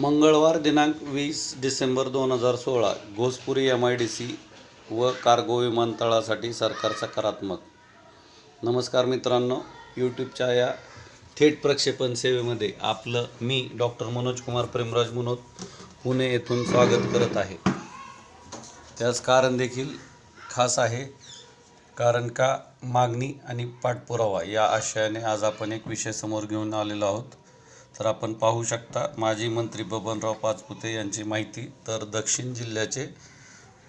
मंगळवार दिनांक वीस डिसेंबर दोन हजार सोळा Ghospuri M I D C व कार्गो विमानतळासाठी सरकार सकारात्मक नमस्कार मित्रांनो यूट्यूबच्या या थेट प्रक्षेपण सेवेमध्ये आपलं मी डॉक्टर मनोज कुमार प्रेमराज मनोज पुणे येथून स्वागत करत आहे. त्यास कारण देखील खास आहे कारण का मागणी आणि पाठपुरावा या आशयाने आज आपण एक विषय समोर घेऊन आलेलो आहोत. तर आपण पाहू शकता माजी मंत्री बबनराव पाचपुते यांची माहिती तर दक्षिण जिल्ह्याचे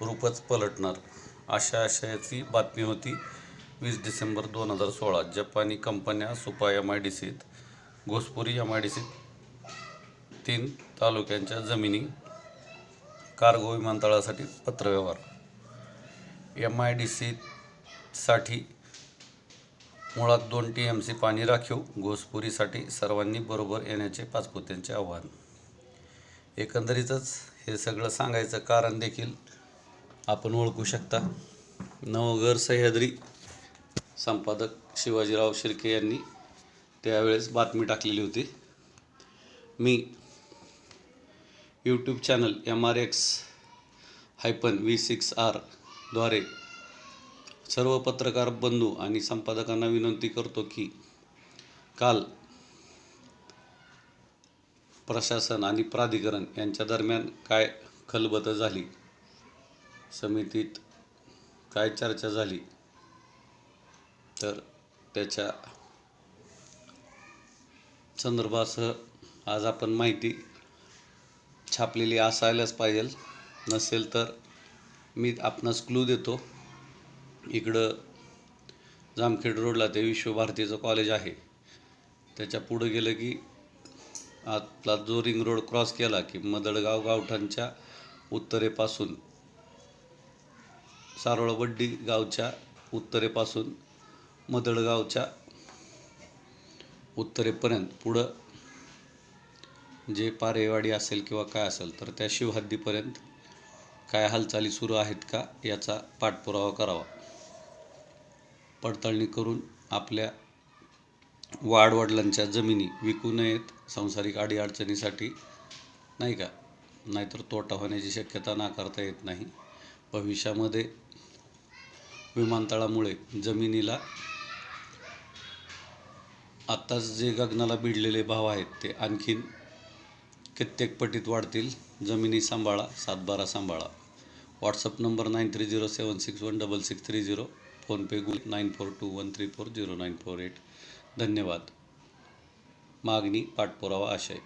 रूपच पलटणार. अशा आशयाची बातमी होती वीस डिसेंबर दोन हजार सोळा. जपानी कंपन्या सुपा एम आय डी सीत घोसपुरी एम आय डी सीत तीन तालुक्यांच्या जमिनी कार्गो विमानतळासाठी पत्रव्यवहार. एम आय डी सीसाठी मुळात दोन टी एम सी पाणी राखीव घोसपुरीसाठी सर्वांनी बरोबर येण्याचे पाचपुत्यांचे आव्हान. एकंदरीतच हे सगळं सांगायचं कारण देखील आपण ओळखू शकता. नवघर सह्याद्री संपादक शिवाजीराव शिर्के यांनी त्यावेळेस बातमी टाकलेली होती. मी YouTube channel M R X hyphen V six आरद्वारे सर्व पत्रकार बंधू आणि संपादकांना विनंती करतो की काल प्रशासन आणि प्राधिकरण यांच्या दरम्यान काय खलबत झाली? समितीत काय चर्चा झाली? तर त्याच्या संदर्भासह आज आपण माहिती छापलेली असायलाच पाहिजे. नसेल तर मी आपणास क्लू देतो. इकडं जामखेड रोडला ते विश्वभारतीचं कॉलेज आहे. त्याच्या पुढं गेलं की आपला जो रिंग रोड क्रॉस केला की मदळगाव गावठाणच्या उत्तरेपासून सारोळवड्डी गावच्या उत्तरेपासून मदळगावच्या उत्तरेपर्यंत पुढं जे पारेवाडी असेल किंवा काय असेल तर त्या शिवहद्दीपर्यंत काय हालचाली सुरू आहेत का याचा पाठपुरावा करावा. पडताळणी करून आपल्या वाडवडिलांच्या जमिनी विकू नयेत सांसारिक अडीअडचणीसाठी. नाही का? नाहीतर तोटा होण्याची शक्यता नाकारता येत नाही. भविष्यामध्ये विमानतळामुळे जमिनीला आत्ताच जे गगनाला भिडलेले भाव आहेत ते आणखीन कित्येक पटीत वाढतील. जमिनी सांभाळा सातबारा सांभाळा. WhatsApp number nine three zero seven six one double six three zero. PhonePe गुल nine four two one three four zero nine four eight. धन्यवाद. मागणी पाठपुरावा आशय.